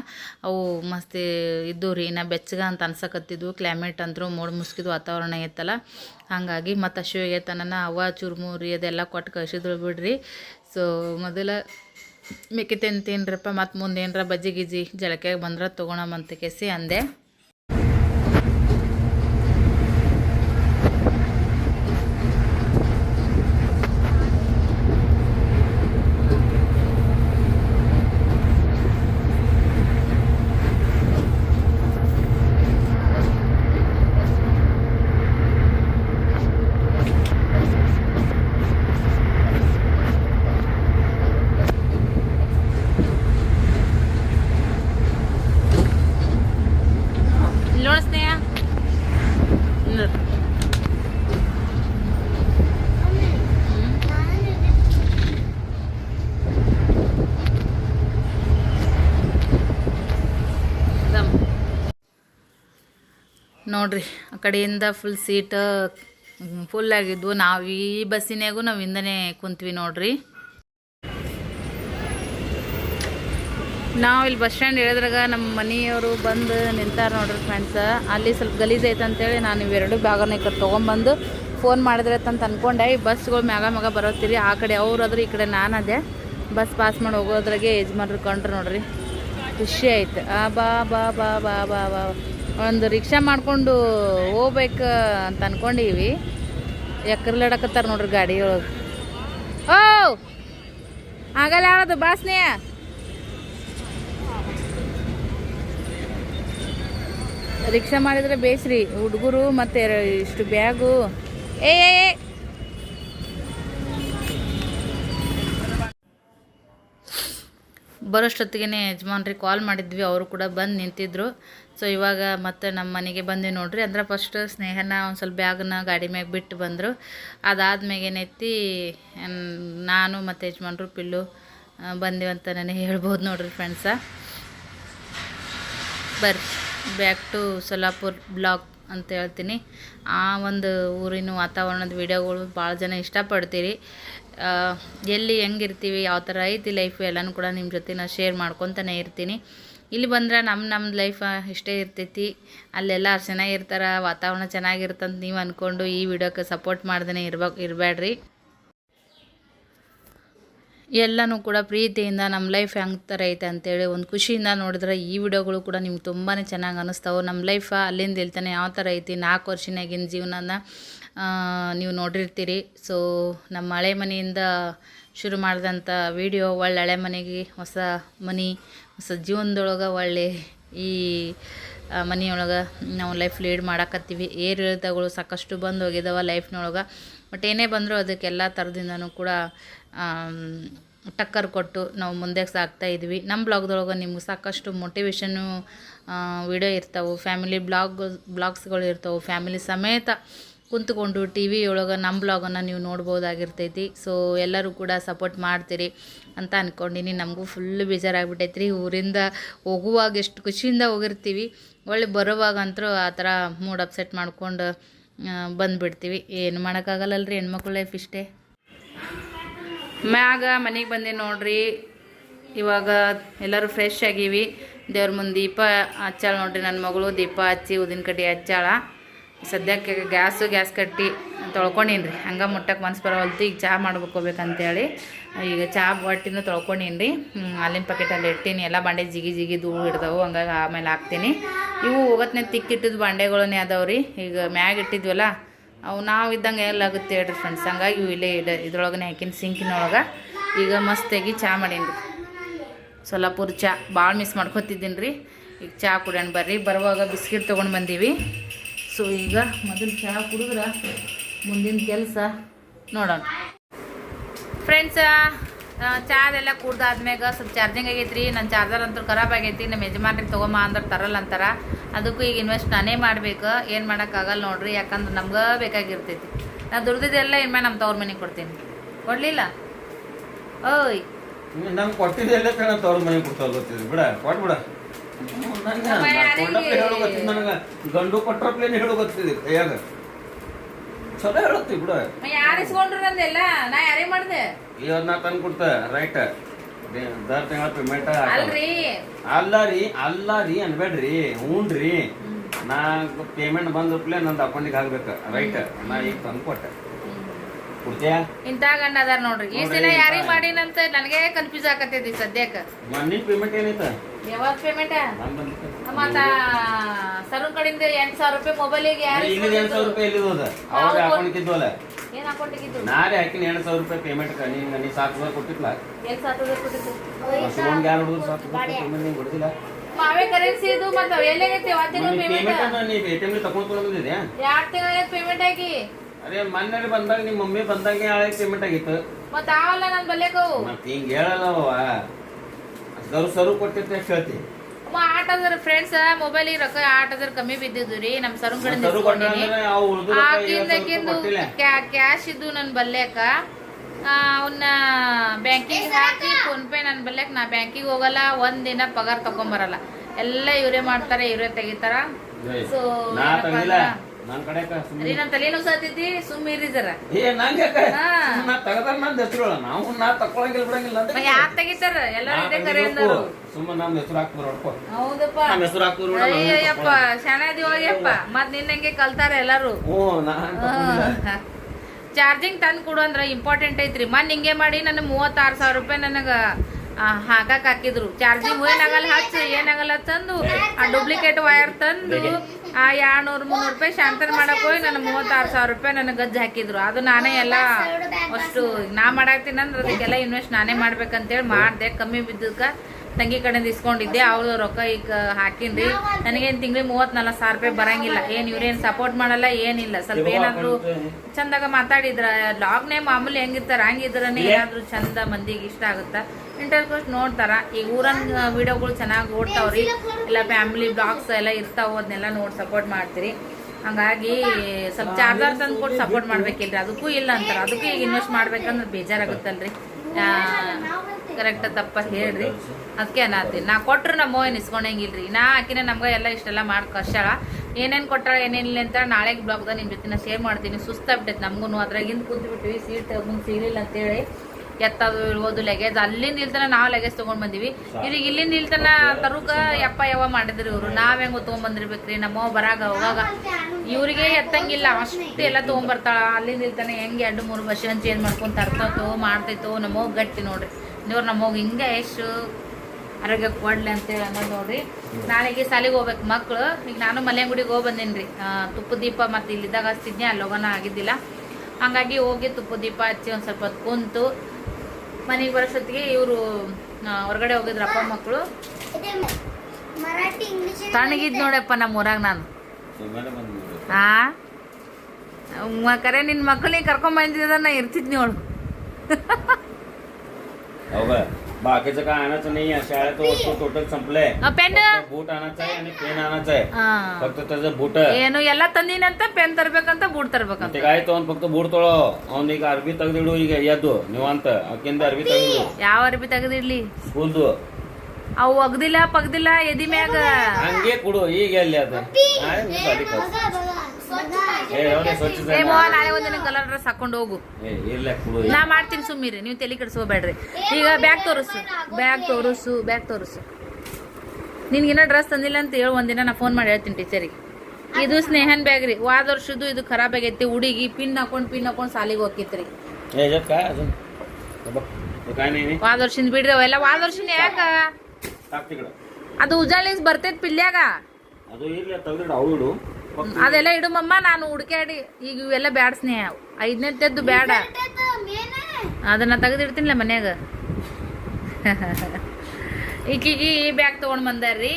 ಅವು ಮಸ್ತ್ ಇದ್ದು ರೀ ನಾ ಬೆಚ್ಚಗ ಅಂತ ಅನ್ಸಕತ್ತಿದ್ವು. ಕ್ಲೈಮೇಟ್ ಅಂದರು ಮೋಡ ಮುಸ್ಕಿದ ವಾತಾವರಣ ಇತ್ತಲ್ಲ. ಹಾಗಾಗಿ ಮತ್ತು ಹಸಿವೆ ತನನ ಅವ, ಚುರುಮುರಿ ಅದೆಲ್ಲ ಕೊಟ್ಟು ಕಳಿಸಿದ್ರು ಬಿಡ್ರಿ. ಸೊ ಮೊದಲ ಮೆಕ್ಕಿ ತಿನ್ ತಿನ್ರಪ್ಪ ಮತ್ತು ಮುಂದೆ ಏನರ ಬಜ್ಜಿ ಗಿಜ್ಜಿ ಜಳಕ್ಯಾಗ ಬಂದ್ರೆ ತೊಗೊಳಮಂತ ಕೆಸಿ ಅಂದೆ. ನೋಡ್ರಿ, ಆ ಕಡೆಯಿಂದ ಫುಲ್ ಸೀಟ್ ಫುಲ್ ಆಗಿದ್ವು ನಾವು ಈ ಬಸ್ಸಿನಾಗೂ ನಾವು ಹಿಂದನೇ ಕುಂತ್ವಿ ನೋಡ್ರಿ. ನಾವು ಇಲ್ಲಿ ಬಸ್ ಸ್ಟ್ಯಾಂಡ್ ಹೇಳಿದ್ರಾಗ ನಮ್ಮ ಮನೆಯವರು ಬಂದು ನಿಂತಾರ ನೋಡ್ರಿ ಫ್ರೆಂಡ್ಸ್ ಅಲ್ಲಿ ಸ್ವಲ್ಪ ಗಲೀಜ್ ಐತೆ ಅಂತೇಳಿ ನಾನು ಇವೆರಡು ಬ್ಯಾಗನ್ನ ಈ ಕಡೆ ತೊಗೊಂಬಂದು ಫೋನ್ ಮಾಡಿದ್ರೆ ಅಂತ ಅಂದ್ಕೊಂಡೆ ಈ ಬಸ್ಗಳು ಮ್ಯಾಗ ಮ್ಯಾಗ ಬರೋತ್ತೀರಿ, ಆ ಕಡೆ ಅವ್ರು ಆದ್ರೆ ಈ ಕಡೆ ನಾನು ಅದೇ. ಬಸ್ ಪಾಸ್ ಮಾಡಿ ಹೋಗೋದ್ರಾಗೆ ಯಜಮಾನ್ರು ಕಂಡ್ರು ನೋಡ್ರಿ. ಖುಷಿ ಆಯ್ತು. ಆ ಬಾ ಬಾ ಬಾ ಬಾ ಬಾ ಬಾ. ಒಂದು ರಿಕ್ಷಾ ಮಾಡಿಕೊಂಡು ಹೋಗ್ಬೇಕು ಅಂತ ಅನ್ಕೊಂಡೀವಿ ಎಕ್ಕರ್ಲಾಡಕತ್ತಾರ ನೋಡ್ರಿ ಗಾಡಿ ಒಳಗೆ. ಓ! ಆಗಲ್ಲ ಹೇಳೋದು ಬಾಸ್ನೆ ರಿಕ್ಷಾ ಮಾಡಿದರೆ ಬೇಸ್ರಿ, ಹುಡುಗರು ಮತ್ತೆ ಇಷ್ಟು ಬ್ಯಾಗು. ಏ! ಬರೋಷ್ಟೊತ್ತಿಗೆ ಯಜಮಾನ್ರಿಗೆ ಕಾಲ್ ಮಾಡಿದ್ವಿ, ಅವರು ಕೂಡ ಬಂದು ನಿಂತಿದ್ರು. ಸೊ ಇವಾಗ ಮತ್ತೆ ನಮ್ಮ ಮನೆಗೆ ಬಂದೆ ನೋಡ್ರಿ. ಅಂದ್ರೆ ಫಸ್ಟ್ ಸ್ನೇಹನ ಒಂದು ಸ್ವಲ್ಪ ಬ್ಯಾಗನ್ನ ಗಾಡಿ ಮ್ಯಾಗ ಬಿಟ್ಟು ಬಂದರು. ಅದಾದ್ಮೇಲೆ ಏನೈತಿ ನಾನು ಮತ್ತು ಯಜಮಾನ್ರು ಪಿಲ್ಲು ಬಂದಿವಂತ ನನಗೆ ಹೇಳ್ಬೋದು ನೋಡ್ರಿ ಫ್ರೆಂಡ್ಸ ಬರ್ರಿ ಬ್ಯಾಕ್ ಟು ಸೊಲ್ಲಾಪುರ್ ಬ್ಲಾಗ್ ಅಂತ ಹೇಳ್ತೀನಿ. ಆ ಒಂದು ಊರಿನ ವಾತಾವರಣದ ವಿಡಿಯೋಗಳು ಭಾಳ ಜನ ಇಷ್ಟಪಡ್ತೀರಿ. ಎಲ್ಲಿ ಹೆಂಗಿರ್ತೀವಿ, ಯಾವ ಥರ ಐತಿ ಲೈಫು ಎಲ್ಲನೂ ಕೂಡ ನಿಮ್ಮ ಜೊತೆ ನಾನು ಶೇರ್ ಮಾಡ್ಕೊತಾನೆ ಇರ್ತೀನಿ. ಇಲ್ಲಿ ಬಂದ್ರೆ ನಮ್ಮ ನಮ್ಮ ಲೈಫ್ ಇಷ್ಟೇ ಇರ್ತೈತಿ. ಅಲ್ಲೆಲ್ಲ ಚೆನ್ನಾಗಿರ್ತಾರೆ ವಾತಾವರಣ ಚೆನ್ನಾಗಿರ್ತಂತ ನೀವು ಅಂದ್ಕೊಂಡು ಈ ವಿಡಿಯೋಕ್ಕೆ ಸಪೋರ್ಟ್ ಮಾಡ್ದೇ ಇರ್ಬೇಕು ಇರಬೇಡ್ರಿ ಎಲ್ಲನೂ ಕೂಡ ಪ್ರೀತಿಯಿಂದ ನಮ್ಮ ಲೈಫ್ ಹೆಂಗ್ ಥರ ಐತೆ ಅಂತೇಳಿ ಒಂದು ಖುಷಿಯಿಂದ ನೋಡಿದ್ರೆ ಈ ವಿಡಿಯೋಗಳು ಕೂಡ ನಿಮ್ಗೆ ತುಂಬಾ ಚೆನ್ನಾಗಿ ಅನ್ನಿಸ್ತಾವೆ ನಮ್ಮ ಲೈಫ ಅಲ್ಲಿಂದ ಇಲ್ತಾನೆ ಯಾವ ಥರ ಐತಿ, ನಾಲ್ಕು ವರ್ಷನಾಗಿನ ಜೀವನನ ನೀವು ನೋಡಿರ್ತೀರಿ. ಸೊ ನಮ್ಮ ಹಳೆ ಮನೆಯಿಂದ ಶುರು ಮಾಡಿದಂಥ ವಿಡಿಯೋ ಒಳ್ಳೆ ಹಳೆ ಮನೆಗೆ ಹೊಸ ಮನೆ, ಹೊಸ ಜೀವನದೊಳಗೆ ಒಳ್ಳೆ ಈ ಮನೆಯೊಳಗೆ ನಾವು ಲೈಫ್ ಲೀಡ್ ಮಾಡಾಕತ್ತೀವಿ. ಏರಿಳಿತಗಳು ಸಾಕಷ್ಟು ಬಂದು ಹೋಗಿದ್ದಾವ ಲೈಫ್ನೊಳಗೆ ಬಟ್ ಏನೇ ಬಂದರೂ ಅದಕ್ಕೆಲ್ಲ ಥರದಿಂದನೂ ಕೂಡ ಟಕ್ಕರ್ ಕೊಟ್ಟು ನಾವು ಮುಂದೆ ಸಾಗ್ತಾ ಇದ್ವಿ. ನಮ್ಮ ಬ್ಲಾಗ್ದೊಳಗೆ ನಿಮ್ಗೆ ಸಾಕಷ್ಟು ಮೋಟಿವೇಶನ್ನು ವಿಡಿಯೋ ಇರ್ತಾವೆ. ಫ್ಯಾಮಿಲಿ ಬ್ಲಾಗ್ ಬ್ಲಾಗ್ಸ್ಗಳು ಇರ್ತಾವೆ. ಫ್ಯಾಮಿಲಿ ಸಮೇತ ಕುಂತ್ಕೊಂಡು ಟಿ ವಿ ಒಳಗೆ ನಮ್ಮ ಬ್ಲಾಗನ್ನು ನೀವು ನೋಡ್ಬೋದಾಗಿರ್ತೈತಿ. ಸೊ ಎಲ್ಲರೂ ಕೂಡ ಸಪೋರ್ಟ್ ಮಾಡ್ತೀರಿ ಅಂತ ಅಂದ್ಕೊಂಡಿನಿ ನಮಗೂ ಫುಲ್ ರೀ ಊರಿಂದ ಹೋಗುವಾಗ ಎಷ್ಟು ಖುಷಿಯಿಂದ ಹೋಗಿರ್ತೀವಿ. ಒಳ್ಳೆ ಬರೋವಾಗ ಅಂತೂ ಆ ಥರ ಮೂಡ್ ಅಪ್ಸೆಟ್ ಮಾಡ್ಕೊಂಡು ಬಂದುಬಿಡ್ತೀವಿ. ಏನು ಮಾಡೋಕ್ಕಾಗಲ್ಲ ರೀ ಹೆಣ್ಮಕ್ಳು ಲೈಫ್ ಇಷ್ಟೇ. ಮ್ಯಾಗ ಮನೆಗೆ ಬಂದೆ ನೋಡ್ರಿ. ಇವಾಗ ಎಲ್ಲರೂ ಫ್ರೆಶ್ ಆಗೀವಿ. ದೇವ್ರ ಮುಂದೆ ದೀಪ ಹಚ್ಚಾಳ ನೋಡ್ರಿ. ನನ್ನ ಮಗಳು ದೀಪ ಹಚ್ಚಿ ಉದಿನ ಕಡ್ಡಿ ಹಚ್ಚಾಳ. ಸದ್ಯಕ್ಕೆ ಗ್ಯಾಸು, ಗ್ಯಾಸ್ ಕಟ್ಟಿ ತೊಳ್ಕೊಂಡೀನಿ ರೀ. ಹಂಗೆ ಮುಟ್ಟಕ್ಕೆ ಮನ್ಸು ಬರೋವಲ್ತು. ಈಗ ಚಹಾ ಮಾಡ್ಬೇಕೋಬೇಕಂತೇಳಿ ಈಗ ಚಹಾ ಬಟ್ಟಿನೂ ತೊಳ್ಕೊಂಡೀನಿ ರೀ. ಅಲ್ಲಿನ ಪಕೆಟಲ್ಲಿ ಅಲ್ಲಿ ಇಟ್ಟೀನಿ. ಎಲ್ಲ ಬಾಂಡೆ ಜಿಗಿ ಜಿಗಿ ಧೂಳು ಹಿಡ್ದವು. ಹಂಗಾಗಿ ಆಮೇಲೆ ಹಾಕ್ತೀನಿ. ಇವು ಹೋಗತ್ನೆ ತಿಕ್ಕಿಟ್ಟಿದ್ದು ಬಾಂಡೆಗಳನ್ನೇ ಅದಾವೆ ರೀ. ಈಗ ಮ್ಯಾಗ ಇಟ್ಟಿದ್ವಲ್ಲ, ಅವು ನಾವು ಇದ್ದಂಗೆ ಎಲ್ಲ ಆಗುತ್ತೆ ಹೇಳ್ರಿ ಫ್ರೆಂಡ್ಸ್ ಹಂಗಾಗಿ ಇವು ಇಲ್ಲೇ ಇಡ, ಇದ್ರೊಳಗನೆ ಹಾಕಿನ ಸಿಂಕಿನೊಳಗೆ. ಈಗ ಮಸ್ತಾಗಿ ಚಹಾ ಮಾಡೀನಿ ರೀ. ಸೊಲ್ಲಾಪುರ ಚಹಾ ಭಾಳ ಮಿಸ್ ಮಾಡ್ಕೊತಿದ್ದೀನಿ ರೀ. ಈಗ ಚಹಾ ಕುಡಿಯೋಣ ಬರ್ರಿ. ಬರುವಾಗ ಬಿಸ್ಕಿಟ್ ತೊಗೊಂಡು ಬಂದೀವಿ. ಸೊ ಈಗ ಮೊದಲು ಚಹಾ ಕುಡಿದ್ರ ಮುಂದಿನ ಕೆಲಸ ನೋಡೋಣ. ಫ್ರೆಂಡ್ಸ ಚಾದೆಲ್ಲ ಕುಡ್ದಾದ್ಮ್ಯಾಗ ಸ್ವಲ್ಪ ಚಾರ್ಜಿಂಗ್ ಆಗೈತ್ರಿ ನನ್ನ ಚಾರ್ಜರ್ ಅಂತೂ ಖರಾಬ್ ಆಗೈತಿ, ನಮ್ಮ ಯಜಮಾನ್ರಿಗೆ ತೊಗೊಂಬ ಅಂದ್ರೆ ತರಲ್ಲ ಅಂತಾರ. ಅದಕ್ಕೂ ಈಗ ಇನ್ವೆಸ್ಟ್ ನಾನೇ ಮಾಡ್ಬೇಕು, ಏನು ಮಾಡೋಕ್ಕಾಗಲ್ಲ ನೋಡ್ರಿ, ಯಾಕಂದ್ರೆ ನಮ್ಗೆ ಬೇಕಾಗಿರ್ತೈತಿ. ನಾನು ದುಡ್ದಿದ್ದೆಲ್ಲ ಇನ್ಮೇಲೆ ನಮ್ಮ ತವ್ರ ಮನೆಗೆ ಕೊಡ್ತೀನಿ. ಕೊಡಲಿಲ್ಲ? ಓಯ್. ನಂಗೆ ಕೊಟ್ಟಿದ್ದೆಲ್ಲ ತವ್ರ ಮನೆಗೆ ಕೊಡ್ತಾ ಬಿಡ, ಕೊಟ್ಬಿಡ. ಗಂಡು ಕೊಟ್ರಪ್ಲೇನೆ ಹೇಳೋ ಗೊತ್ತಿದೆ ಕೈಯಾಗ ಚಲೋ ಹೇಳತ್ತಿ ಬಿಡ. ಯಾರು ಇಸ್ಕೊಂಡ್ರು ನಂದೆಲ್ಲ? ನಾ ಯಾರಿಗೆ ಮಾಡಿದೆ? ಇವತ್ತು ನಾ ತಂದು ಕೊಡ್ತ. ರೈಟ್. ದರ್ ತಿಂಗಳ ಪೇಮೆಂಟ್ ಅಲ್ರಿ. ಅಲ್ಲ ರೀ ಅಲ್ಲ ರೀ ಅನ್ಬೇಡ್ರಿ. ಹ್ಞೂನ್ರಿ ನಾ ಪೇಮೆಂಟ್ ಬಂದ್ರಪ್ಲೆ ನಂದು ಅಕೌಂಟಿಗೆ ಹಾಕ್ಬೇಕು. ರೈಟ್. ನಾ ಈಗ ತಂದು ಕೊಟ್ಟೆ. ಗಂಡ ಅದಾರ ನೋಡ್ರಿ. ಈ ದಿನ ಯಾರಿಗೆ ಮಾಡಿನಂತ ನನಗೆ ಕನ್ಫ್ಯೂಸ್ ಆಗತ್ತೈತಿ ಸದ್ಯಕ್ಕೆ ಮನ್ನಿ ಪೇಮೆಂಟ್ ಏನೈತ? ಯಾವಾಗ ಪೇಮೆಂಟ್ ಮತ್ತ ಕಡೆಯಿಂದ ಎಂಟು ಸಾವಿರ ರೂಪಾಯಿ ಮೊಬೈಲಿಗೆ ಸಾವಿರ ರೂಪಾಯಿ ಅವಾಗ ಏನ್ ಹಾಕಿನ ಎಂಟು ಸಾವಿರ ರೂಪಾಯಿ ಪೇಮೆಂಟ್ ನನಗೆ ಸಾಕು ಸಾವಿರ ಕೊಟ್ಟಿಲ್ಲ ಎಲ್ಲಿ ಸಾತದ ಕೊಟ್ಟಿದ್ದು. ಶಿವನ್ ಯಾರು ಹುಡುಗರು ಸಾಕು ಪೇಮೆಂಟ್ ನೀನು ಕೊಡ್ತಿಲ್ಲ ಮಾವೇ ಕರೆನ್ಸಿ ಇದು ಮತ್ತ ಎಲ್ಲಾಗೈತಿ ಒಂದ್ ತಿಂಗಳು ಪೇಮೆಂಟ್ ಎ ಟಿ ಎಂ ತಗೊಂಡ್ ಬಂದಿದ್ಯಾ? ಎರಡ್ ತಿಂಗಳ ಪೇಮೆಂಟ್ ಆಗಿ? ಅದೇ ಮೊನ್ನೆ ಬಂದಾಗ ನಿಮ್ಮ ಮಮ್ಮಿ ಬಂದಾಗ ಪೇಮೆಂಟ್ ಆಗಿತ್ತು. ಮತ್ತ ಆವಲ್ಲ ನನ್ ಬಲ್ಲೇಕವು ಮತ್ತೆ ಹಿಂಗೆ ಹೇಳಲ್ಲ ಸರು ಕೊಟ್ಟಿರ್ತ ಎಷ್ಟು ಹೇಳ್ತಿ ಆಟ ಅದ್ರ ಫ್ರೆಂಡ್ಸ್ ಮೊಬೈಲಿಗೆ ರೊಕ್ಕ ಆಟ ಅದ್ರ ಕಮ್ಮಿ ಬಿದ್ದಿದ್ದು ರೀ ನಮ್ಮ ಕಡೆ ಸರು ಕೊಟ್ಟಿಲ್ಲ. ಕ್ಯಾಶ್ ಇದ್ದು ನನ್ನ ಬಲ್ಯಾಕ ಅವನ್ನ ಬ್ಯಾಂಕಿಗೆ ಹಾಕಿ ಫೋನ್ ಪೇ ನನ್ನ ಬಲ್ಯಾಕ ನಾ ಬ್ಯಾಂಕಿಗೆ ಹೋಗಲ್ಲ ಒಂದಿನ ದಿನ ಪಗಾರ ತಗೊಂಬರಲ್ಲ ಎಲ್ಲ ಇವರೇ ಮಾಡ್ತಾರೆ ಇವರೇ ತೆಗಿತಾರ. ಸೊ ನಾ ತಂಗಿಲ್ಲ ನನ್ ಕಡೆ ರೀ ನನ್ ತಲೆನೂ ಸತ್ತೈತಿ ಸುಮ್ಮಿರಿ ಜರ. ಏ ನಂಗೆ ಹಾ. ನಾ ತಗದಾರ ನಂದ್ ಹೆಸರು ನಾವು ನಾ ತಕೊಳಂಗಿಲ್ಲ ಬಿಡಂಗಿಲ್ಲ ಅಂತ ಯಾರ್ ತೆಗಿತಾರ? ಎಲ್ಲರೂ ಇದೆ ಕರೆ ಅಂದರು ಸುಮ್ಮನೆ ನಮ್ಮ ಹೆಸರು ಹೊಡ್ಕೊ. ಹೌದಪ್ಪ. ನಮ್ಮ ಹೆಸರು ಹಾಕ್ತಾರ ಅಯ್ಯಪ್ಪ ಶಾಣದಿ ಹೋಗ್ಯಪ್ಪ ಮತ್ ನಿನ್ನಂಗೆ ಕಲ್ತಾರ ಎಲ್ಲಾರು. ಹ್ಞೂ ನಾ ಚಾರ್ಜಿಂಗ್ ತಂದು ಕೊಡು ಅಂದ್ರೆ ಇಂಪಾರ್ಟೆಂಟ್ ಐತ್ರಿ. ಮನ್ ಹಿಂಗೆ ಮಾಡಿ ನನಗೆ ಮೂವತ್ತಾರು ಸಾವಿರ ರೂಪಾಯಿ ನನಗೆ ಹಾಕಕ್ ಹಾಕಿದ್ರು. ಚಾರ್ಜಿಂಗ್ ಏನಾಗಲ್ಲ ಹಚ್ಚಿ ಏನಾಗಲ್ಲ. ತಂದು ಆ ಡೂಪ್ಲಿಕೇಟ್ ವೈರ್ ತಂದು ಆ ಎರಡ್ನೂರು, ಮುನ್ನೂರು ರೂಪಾಯಿ ಶಾಂತನ್ ಮಾಡಕ್ ಹೋಗಿ ನನ್ ಮೂವತ್ತಾರು ಸಾವಿರ ರೂಪಾಯಿ ನನಗೆ ಗಜ್ಜ ಹಾಕಿದ್ರು. ಅದು ನಾನೇ ಎಲ್ಲ ಅಷ್ಟು ನಾ ಮಾಡಾಕ್ತೀನಿ ಅಂದ್ರೆ ಅದಕ್ಕೆಲ್ಲ ಇನ್ವೆಸ್ಟ್ ನಾನೇ ಮಾಡ್ಬೇಕಂತೇಳಿ ಮಾಡ್ದೆ. ಕಮ್ಮಿ ಬಿದ್ದಕ್ಕ ತಂಗಿ ಕಡೆಯಿಂದ ಇಸ್ಕೊಂಡಿದ್ದೆ ಅವ್ರು ರೊಕ್ಕ ಈಗ ಹಾಕಿನ್ರಿ ನನಗೇನು ತಿಂಗಳಿಗೆ ಮೂವತ್ ನಲ್ವತ್ತು ಸಾವಿರ ರೂಪಾಯಿ ಬರಂಗಿಲ್ಲ. ಏನ್ ಇವ್ರೇನು ಸಪೋರ್ಟ್ ಮಾಡಲ್ಲ ಏನಿಲ್ಲ. ಸ್ವಲ್ಪ ಏನಾದ್ರು ಚಂದಾಗ ಮಾತಾಡಿದ್ರ ಲಾಗ್ನೇ ಮಾಮೂಲಿ ಹೆಂಗಿರ್ತಾರ ಹಂಗಿದ್ರನೇ ಏನಾದ್ರು ಚಂದ ಮಂದಿಗೆ ಇಷ್ಟ ಆಗುತ್ತಾ? ಇಂಟರ್ಕೋಸ್ಟ್ ನೋಡ್ತಾರ. ಈಗ ಊರನ್ ವಿಡಿಯೋಗಳು ಚೆನ್ನಾಗಿ ಓಡ್ತಾವ್ರಿ. ಇಲ್ಲ ಫ್ಯಾಮಿಲಿ ಬ್ಲಾಗ್ಸ್ ಎಲ್ಲ ಇರ್ತಾವ ಅದನ್ನೆಲ್ಲ ನೋಡಿ ಸಪೋರ್ಟ್ ಮಾಡ್ತೀರಿ. ಹಂಗಾಗಿ ಸ್ವಲ್ಪ ಚಾರ್ಜರ್ ತಂದು ಕೊಟ್ಟು ಸಪೋರ್ಟ್ ಮಾಡ್ಬೇಕಿಲ್ರಿ. ಅದಕ್ಕೂ ಇಲ್ಲ ಅಂತಾರ. ಅದಕ್ಕೂ ಈಗ ಇನ್ವೆಸ್ಟ್ ಮಾಡ್ಬೇಕಂದ್ರೆ ಬೇಜಾರಾಗುತ್ತಲ್ರಿ. ಕರೆಕ್ಟ್ ತಪ್ಪ ಹೇಳ್ರಿ. ಅದಕ್ಕೆ ಅನ್ನತ್ತೀನಿ ನಾ ಕೊಟ್ಟರು ನಮ್ಮ ಇಸ್ಕೊಂಡಂಗಿಲ್ರಿ. ನಾ ಆಕಿನ ನಮ್ಗೆ ಎಲ್ಲ ಇಷ್ಟೆಲ್ಲ ಮಾಡಿ ಕಷ್ಟಾಳ ಏನೇನು ಕೊಟ್ಟಾಳ ಏನೇನಿಲ್ಲ ಅಂತ ನಾಳೆ ಬ್ಲಾಗ್ದಾಗ ನಿಮ್ಮ ಜೊತೆ ನಾ ಶೇರ್ ಮಾಡ್ತೀನಿ ಸುಸ್ತಾಗ್ಬಿಟ್ಟೈತೆ ನಮಗೂ ಅದ್ರಾಗಿಂದ ಕೂತ್ಬಿಟ್ವಿ ಸೀಟ್ ಮುಂದೆ ಸಿಗಲಿಲ್ಲ ಅಂತೇಳಿ. ಎತ್ತದು ಇಳ್ಬೋದು ಲಗೇಜ್ ಅಲ್ಲಿಂದ ನಿಲ್ತನ ನಾವು ಲಗೇಜ್ ತೊಗೊಂಡ್ ಬಂದಿವಿ. ಇವ್ರಿಗೆ ಇಲ್ಲಿಂದ ಇಲ್ತನ ತರುಗ ಯಪ್ಪ ಯಾವ ಮಾಡಿದ್ರಿ ಇವರು. ನಾವ್ ಹೆಂಗ ತೊಗೊಂಬಂದಿರ್ಬೇಕ್ರಿ ನಮ್ಮ ಬರಾಗ ಹೋಗಾಗ ಇವ್ರಿಗೆ ಎತ್ತಂಗಿಲ್ಲ ಅಷ್ಟು ಎಲ್ಲ ತೊಗೊಂಬರ್ತಾಳ ಅಲ್ಲಿಂದ ನಿಲ್ತಾನೆ ಹೆಂಗೆ ಎರಡು ಮೂರು ಬಸ್ ಚೇಂಜ್ ಮಾಡ್ಕೊಂಡ್ ತರ್ತೈತೋ ಮಾಡ್ತೈತೋ ನಮ್ಮವ್ವ ಗಟ್ಟಿ ನೋಡ್ರಿ. ಇವ್ರು ನಮ್ಮವ್ಗ ಹಿಂಗ ಎಷ್ಟು ಆರೋಗ್ಯ ಕೊಡ್ಲಿ ಅಂತೇಳಿ ಅನ್ನೋದು ನೋಡ್ರಿ. ನಾಳೆಗೆ ಸಾಲಿಗೆ ಹೋಗ್ಬೇಕು ಮಕ್ಳು. ಈಗ ನಾನು ಮಲೆಗುಡಿಗೆ ಹೋಗಿ ಬಂದೇನ್ರಿ. ಆ, ತುಪ್ಪ ದೀಪ ಮತ್ತೆ ಇಲ್ಲಿದ್ದಾಗ ಹಚ್ತಿದ್ನಿ ಅಲ್ಲಿ ಹೋಗೋಣ ಆಗಿದ್ದಿಲ್ಲ. ಹಂಗಾಗಿ ಹೋಗಿ ತುಪ್ಪ ದೀಪ ಹಚ್ಚಿ ಒಂದು ಸ್ವಲ್ಪ ಹೊತ್ತು ಕುಂತು ಮನೆಗೆ ಬರೋಷ್ಟೊತ್ತಿಗೆ ಇವರು ಹೊರಗಡೆ ಹೋಗಿದ್ರು ಅಪ್ಪ ಮಕ್ಕಳು. ತಣಗಿದ್ ತಣ್ಣಗಿದ್ ನೋಡಪ್ಪ ನಮ್ಮ ಊರಾಗ ನಾನು ಹಾ ಕರೆ ನಿನ್ನ ಮಕ್ಕಳಿಗೆ ಕರ್ಕೊಂಡ್ ಬಂದಿದ್ದ ನಾ ಇರ್ತಿದ್ ನೋಡು. बाकीचं काय आणायचं नाही आहे शाळेत वस्तू टोटल संपले ಪೆನ್ बूट आणायचं आहे आणि पेन आणायचं आहे ಹಾ फक्त त्याचं बूट ಏನು ಎಲ್ಲ ತಂದಿನಂತ ಪೆನ್ ತರ್ಬೇಕಂತ ಬೂಟ್ ತರ್ಬೇಕಂತ ते काय तो ಅವ್ನ್ फक्त ಬೂಟ್ ತೊಳೋ ಅವ್ನ ಈಗ ಅರ್ಬಿ ತೆಗ್ದಿಡು ಈಗ ಎದ್ದು ನಿವಾಂತ ಅಕ್ಕಿಂದ ಅರ್ಬಿ ತೆಗ್ದಿಡು ಯಾವ ಅರ್ಬಿ ತೆಗದಿಡ್ಲಿ ಸ್ಕೂಲ್ದು ಅವು ಒಗ್ದಿಲ್ಲ ಪಗ್ದಿಲ್ಲ ಎದಿ ಮ್ಯಾಗ ಹಂಗೆ ಕೊಡು ಈಗ ಎಲ್ಲಿ ಅದು ನಾಳೆ ನೀನು ಸಾಲಿ ಕಳ್ಸು. ನಾಳೆ ಒಂದಿನ ಕಲರ್ ಡ್ರೆಸ್ ಹಾಕೊಂಡು ಹೋಗು. ನಾ ಮಾಡ್ತೀನಿ ಸುಮ್ಮಿರಿ ನೀವು ತಲೆ ಕೆಡಿಸ್ಕೋಬೇಡ್ರಿ. ಈಗ ಬ್ಯಾಗ್ ತೋರಿಸು ಬ್ಯಾಗ್ ತೋರಿಸು ಬ್ಯಾಗ್ ತೋರಿಸು. ನಿನ್ಗಿನ್ನ ಡ್ರೆಸ್ ತಂದಿಲ್ಲ ಅಂತ ಹೇಳಿ ಒಂದಿನ ನಾ ಫೋನ್ ಮಾಡಿ ಹೇಳ್ತೀನಿ ಟೀಚರಿಗೆ ಇದು ಸ್ನೇಹನ್ ಬ್ಯಾಗ್ ರೀ. ವಾದ ವರ್ಷದ್ದು ಇದು ಖರಾಬ್ ಆಗೈತಿ ಹುಡುಗಿ ಪಿನ್ ಹಾಕೊಂಡು ಪಿನ್ ಹಾಕೊಂಡು ಸಾಲಿಗೆ ಹೋಗಿತ್ರಿ ವಾದ ವರ್ಷ ಬಿಡ್ರಿ ಅವೆಲ್ಲ. ವಾದ ವರ್ಷನ ಯಾಕ? ಅದು ಉಜಾಳಿಸ್ ಬರ್ತೈತಿ ಪಿಲ್ಯಾಗ ಅದು ಇರ್ಲಿ ತೆಗ್ದಿಡ ಅವಳು ಅದೆಲ್ಲ ಇಡುಮಮ್ಮ ನಾನು ಹುಡುಕಾಡಿ ಈಗ ಇವೆಲ್ಲ ಬ್ಯಾಡ ಸ್ನೇಹ. ಐದನೇದ್ದು ಬ್ಯಾಡ. ಅದನ್ನ ತೆಗೆದಿಡ್ತೀನಿಲ್ಲ ಮನ್ಯಾಗ. ಈಗೀಗ ಈ ಬ್ಯಾಗ್ ತಗೊಂಡ್ ಬಂದಾರ್ರಿ.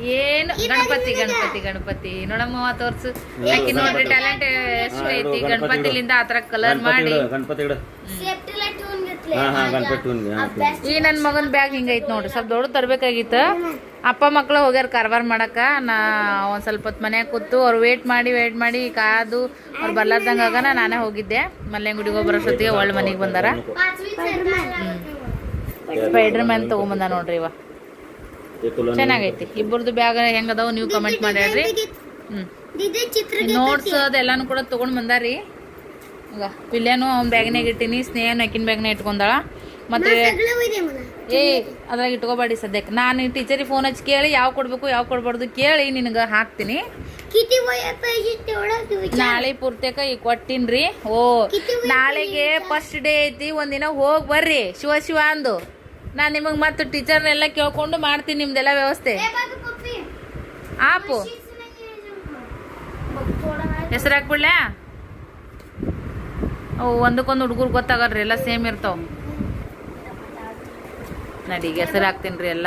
ಏನು? ಗಣಪತಿ ಗಣಪತಿ ಗಣಪತಿ. ನೋಡಮ್ಮ ತೋರ್ಸು. ಯಾಕೆ ನೋಡ್ರಿ ಟ್ಯಾಲೆಂಟ್ ಎಷ್ಟು ಐತಿ. ಗಣಪತಿಲಿಂದ ಆತರ ಕಲರ್ ಮಾಡಿ. ಈ ನನ್ನ ಮಗನ ಬ್ಯಾಗ್ ಹಿಂಗೈತ್ ನೋಡ್ರಿ. ಸ್ವಲ್ಪ ದೊಡ್ಡ ತರ್ಬೇಕಾಗಿತ್ತ. ಅಪ್ಪ ಮಕ್ಕಳು ಹೋಗ್ಯಾರ ಕಾರ್ಬಾರ್ ಮಾಡೋಕ್ಕೆ ನಾ ಒಂದು ಸ್ವಲ್ಪ ಹೊತ್ತು ಮನೆಯಾಗ ಕೂತು ಅವ್ರು ವೇಟ್ ಮಾಡಿ ವೇಟ್ ಮಾಡಿ ಕಾದು ಅವ್ರು ಬರ್ಲಾರ್ದಂಗಾಗ ನಾನೇ ಹೋಗಿದ್ದೆ. ಮಲ್ಲೆಂಗುಡಿಗೆ ಬರೋಷ್ಟೊತ್ತಿಗೆ ಒಳ್ಳೆ ಮನೆಗೆ ಬಂದಾರ. ಸ್ಪೈಡರ್ ಮ್ಯಾನ್ ತೊಗೊಂಬಂದ ನೋಡ್ರಿ ಇವ. ಚೆನ್ನಾಗೈತಿ. ಇಬ್ಬರದು ಬ್ಯಾಗ ಹೆಂಗದಾವ ನೀವು ಕಮೆಂಟ್ ಮಾಡಿ ಹೇಳ್ರಿ. ಹ್ಞೂ ನೋಟ್ಸ್ ಅದೆಲ್ಲಾನು ಕೂಡ ತೊಗೊಂಡು ಬಂದಾರಿ. ಈಗ ಪಿಲ್ಯಾನು ಅವ್ನ ಬ್ಯಾಗ್ನಾಗ ಇಟ್ಟಿನಿ, ಸ್ನೇಹನ ಅಕ್ಕಿನ ಬ್ಯಾಗ್ನ ಇಟ್ಕೊಂಡಾಳ. ಮತ್ತೆ ಏ ಅದ್ರಾಗ ಇಟ್ಕೋಬೇಡಿ ಸದ್ಯಕ್ಕೆ. ನಾನು ಟೀಚರಿಗೆ ಫೋನ್ ಹಚ್ಚಿ ಕೇಳಿ ಯಾವ ಕೊಡಬೇಕು ಯಾವ ಕೊಡ್ಬಾರ್ದು ಕೇಳಿ ನಿನಗೆ ಹಾಕ್ತೀನಿ. ನಾಳೆ ಪೂರ್ತಿಯಾಕ ಈಗ ಕೊಟ್ಟಿನ್ರಿ. ಓ ನಾಳೆಗೆ ಫಸ್ಟ್ ಡೇ ಐತಿ ಒಂದಿನ ಹೋಗಿ ಬರ್ರಿ. ಶಿವ ಶಿವ ಅಂದು. ನಾನು ನಿಮಗೆ ಮತ್ತು ಟೀಚರ್ನೆಲ್ಲ ಕೇಳ್ಕೊಂಡು ಮಾಡ್ತೀನಿ ನಿಮ್ದೆಲ್ಲ ವ್ಯವಸ್ಥೆ. ಆಪು. ಹೆಸರು ಹಾಕ್ಬಿಡ್ಲಾ? ಓ ಒಂದಕ್ಕೊಂದು ಹುಡುಗರು ಗೊತ್ತಾಗಲ್ರಿ ಎಲ್ಲ ಸೇಮ್ ಇರ್ತಾವ. ನಡಿಗೆ ಹೆಸರು ಹಾಕ್ತೀನಿ ರೀ ಎಲ್ಲ.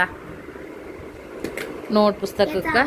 ನೋಟ್ ಪುಸ್ತಕಕ್ಕೆ.